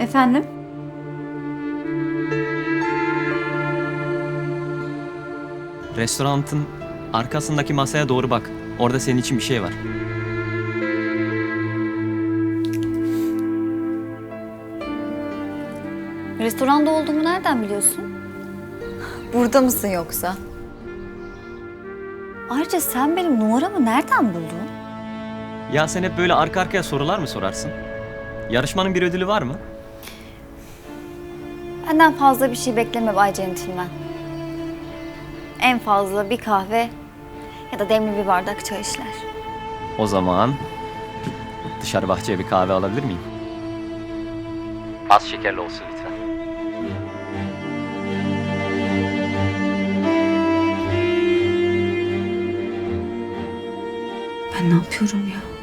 Efendim? Restoranın arkasındaki masaya doğru bak. Orada senin için bir şey var. Restoranda olduğumu nereden biliyorsun? Burada mısın yoksa? Ayrıca sen benim numaramı nereden buldun? Ya sen hep böyle arka arkaya sorular mı sorarsın? Yarışmanın bir ödülü var mı? Benden fazla bir şey bekleme Bay Centilmen. En fazla bir kahve ya da demli bir bardak çay işler. O zaman dışarı bahçeye bir kahve alabilir miyim? Az şekerli olsun lütfen. Ben ne yapıyorum ya?